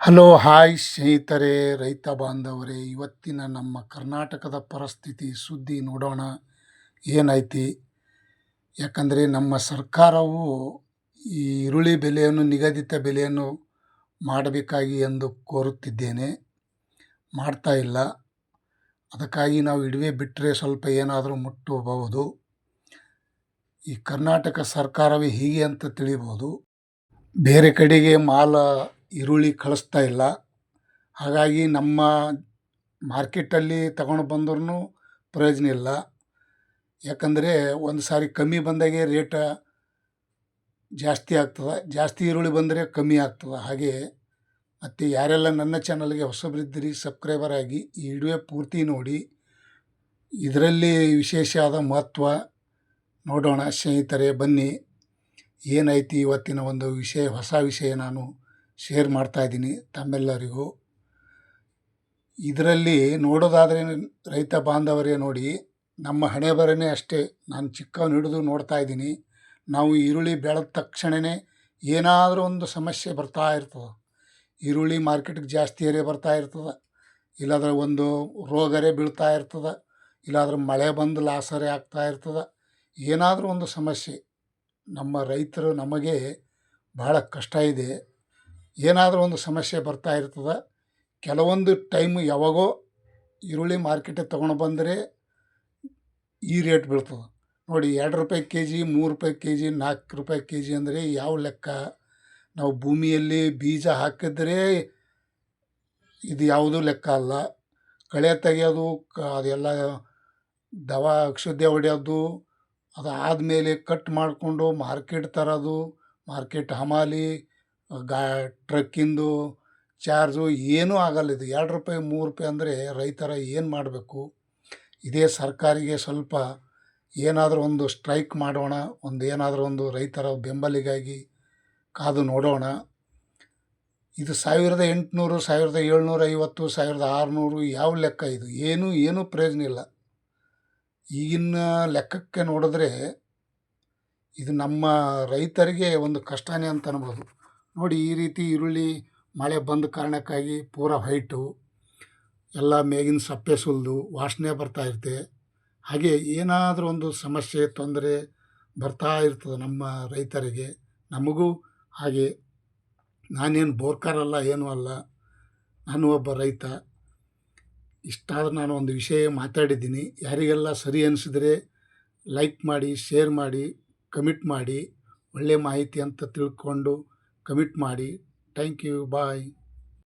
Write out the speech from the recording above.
Hello, hi ಸ್ನೇಹಿತರೆ, ರೈತ ಬಾಂಧವರೇ. ಇವತ್ತಿನ ನಮ್ಮ ಕರ್ನಾಟಕದ ಪರಿಸ್ಥಿತಿ ಸುದ್ದಿ ನೋಡೋಣ. ಏನೈತಿ ಯಾಕಂದರೆ ನಮ್ಮ ಸರ್ಕಾರವು ಈ ಈರುಳ್ಳಿ ಬೆಲೆಯನ್ನು, ನಿಗದಿತ ಬೆಲೆಯನ್ನು ಮಾಡಬೇಕಾಗಿ ಎಂದು ಕೋರುತ್ತಿದ್ದೇನೆ. ಮಾಡ್ತಾ ಇಲ್ಲ. ಅದಕ್ಕಾಗಿ ನಾವು ಇಡುವೆ ಬಿಟ್ಟರೆ ಸ್ವಲ್ಪ ಏನಾದರೂ ಮುಟ್ಟಬಹುದು. ಈ ಕರ್ನಾಟಕ ಸರ್ಕಾರವೇ ಹೀಗೆ ಅಂತ ತಿಳಿಬೋದು. ಬೇರೆ ಕಡೆಗೆ ಮಾಲ ಈರುಳ್ಳಿ ಕಳಿಸ್ತಾ ಇಲ್ಲ. ಹಾಗಾಗಿ ನಮ್ಮ ಮಾರ್ಕೆಟಲ್ಲಿ ತಗೊಂಡು ಬಂದ್ರೂ ಪ್ರಯೋಜನ ಇಲ್ಲ. ಯಾಕಂದರೆ ಒಂದು ಸಾರಿ ಕಮ್ಮಿ ಬಂದಾಗೆ ರೇಟ ಜಾಸ್ತಿ ಆಗ್ತದೆ. ಜಾಸ್ತಿ ಈರುಳ್ಳಿ ಬಂದರೆ ಕಮ್ಮಿ ಆಗ್ತದೆ. ಹಾಗೆ ಮತ್ತು ಯಾರೆಲ್ಲ ನನ್ನ ಚಾನಲ್ಗೆ ಹೊಸಬರಿದ್ದೀರಿ, ಸಬ್ಸ್ಕ್ರೈಬರ್ ಆಗಿ ಈ ವಿಡಿಯೋ ಪೂರ್ತಿ ನೋಡಿ. ಇದರಲ್ಲಿ ವಿಶೇಷ ಆದ ಮಹತ್ವ ನೋಡೋಣ. ಸ್ನೇಹಿತರೆ, ಬನ್ನಿ. ಏನೈತಿ ಇವತ್ತಿನ ಒಂದು ವಿಷಯ, ಹೊಸ ವಿಷಯ ನಾನು ಶೇರ್ ಮಾಡ್ತಾ ಇದ್ದೀನಿ ತಮ್ಮೆಲ್ಲರಿಗೂ. ಇದರಲ್ಲಿ ನೋಡೋದಾದರೆ ರೈತ ಬಾಂಧವರೇ ನೋಡಿ, ನಮ್ಮ ಹಣೆ ಬರನೇ ಅಷ್ಟೇ. ನಾನು ಚಿಕ್ಕವನು ಹಿಡಿದು ನೋಡ್ತಾ ಇದ್ದೀನಿ. ನಾವು ಈರುಳ್ಳಿ ಬೆಳೆದ ತಕ್ಷಣವೇ ಏನಾದರೂ ಒಂದು ಸಮಸ್ಯೆ ಬರ್ತಾ ಇರ್ತದೆ. ಈರುಳ್ಳಿ ಮಾರ್ಕೆಟ್ಗೆ ಜಾಸ್ತಿ ಏರೇ ಬರ್ತಾ ಇರ್ತದೆ. ಇಲ್ಲಾಂದ್ರೆ ಒಂದು ರೋಗರೇ ಬೀಳ್ತಾ ಇರ್ತದೆ. ಇಲ್ಲಾಂದ್ರೆ ಮಳೆ ಬಂದು ಲಾಸರೇ ಆಗ್ತಾ ಇರ್ತದೆ. ಏನಾದರೂ ಒಂದು ಸಮಸ್ಯೆ. ನಮ್ಮ ರೈತರು ನಮಗೆ ಭಾಳ ಕಷ್ಟ ಇದೆ. ಏನಾದರೂ ಒಂದು ಸಮಸ್ಯೆ ಬರ್ತಾ ಇರ್ತದೆ, ಕೆಲವೊಂದು ಟೈಮ್ ಯಾವಾಗೋ ಈರುಳ್ಳಿ ಮಾರ್ಕೆಟಿಗೆ ತೊಗೊಂಡು ಬಂದರೆ ಈ ರೇಟ್ ಬೀಳ್ತದೆ. ನೋಡಿ ಎರಡು ರೂಪಾಯಿ ಕೆ ಜಿ ಮೂರು ರೂಪಾಯಿ ಕೆ ಜಿ ನಾಲ್ಕು ರೂಪಾಯಿ ಕೆ ಜಿ ಅಂದರೆ ಯಾವ ಲೆಕ್ಕ? ನಾವು ಭೂಮಿಯಲ್ಲಿ ಬೀಜ ಹಾಕಿದ್ರೆ ಇದು ಯಾವುದೂ ಲೆಕ್ಕ ಅಲ್ಲ. ಕಳೆ ತೆಗೆಯೋದು, ಕ ಅದೆಲ್ಲ ದವಾ ಔಷಧಿ ಹೊಡೆಯೋದು ಅದು ಆದಮೇಲೆ ಕಟ್ ಮಾಡಿಕೊಂಡು ಮಾರ್ಕೆಟ್ ತರೋದು ಮಾರ್ಕೆಟ್ ಹಮಾಲಿ ಗಾ ಟ್ರಕ್ಕಿಂದು ಚಾರ್ಜು ಏನೂ ಆಗಲ್ಲ ಇದು. ಎರಡು ರೂಪಾಯಿ, ಮೂರು ರೂಪಾಯಿ ಅಂದರೆ ರೈತರ ಏನು ಮಾಡಬೇಕು? ಇದೇ ಸರ್ಕಾರಿಗೆ ಸ್ವಲ್ಪ ಏನಾದರೂ ಒಂದು ಸ್ಟ್ರೈಕ್ ಮಾಡೋಣ, ಒಂದು ಏನಾದರೂ ಒಂದು ರೈತರ ಬೆಂಬಲಿಗಾಗಿ ಕಾದು ನೋಡೋಣ. ಇದು ಸಾವಿರದ ಎಂಟುನೂರು, ಸಾವಿರದ ಏಳ್ನೂರ, ಐವತ್ತು, ಸಾವಿರದ ಆರುನೂರು ಯಾವ ಲೆಕ್ಕ ಇದು? ಏನೂ ಏನೂ ಪ್ರಯೋಜನ ಇಲ್ಲ. ಈಗಿನ ಲೆಕ್ಕಕ್ಕೆ ನೋಡಿದ್ರೆ ಇದು ನಮ್ಮ ರೈತರಿಗೆ ಒಂದು ಕಷ್ಟನೇ ಅಂತ ಅನ್ಬೋದು. ನೋಡಿ ಈ ರೀತಿ ಈರುಳ್ಳಿ ಮಳೆ ಬಂದ ಕಾರಣಕ್ಕಾಗಿ ಪೂರ ಹೈಟು ಎಲ್ಲ ಮೇಗಿನ ಸಪ್ಪೆ ಸುಲಿದು, ವಾಸನೆ ಬರ್ತಾ ಇರುತ್ತೆ. ಹಾಗೆ ಏನಾದರೂ ಒಂದು ಸಮಸ್ಯೆ, ತೊಂದರೆ ಬರ್ತಾ ಇರ್ತದೆ ನಮ್ಮ ರೈತರಿಗೆ. ನಮಗೂ ಹಾಗೆ. ನಾನೇನು ಬೋರ್ಕಾರಲ್ಲ ಏನೂ ಅಲ್ಲ. ನಾನು ಒಬ್ಬ ರೈತ. ಇಷ್ಟಾದರೂ ನಾನು ಒಂದು ವಿಷಯ ಮಾತಾಡಿದ್ದೀನಿ. ಯಾರಿಗೆಲ್ಲ ಸರಿ ಅನಿಸಿದರೆ ಲೈಕ್ ಮಾಡಿ ಶೇರ್ ಮಾಡಿ ಕಮಿಟ್ ಮಾಡಿ ಒಳ್ಳೆಯ ಮಾಹಿತಿ ಅಂತ ತಿಳ್ಕೊಂಡು ಕಮಿಟ್ ಮಾಡಿ. Thank you bye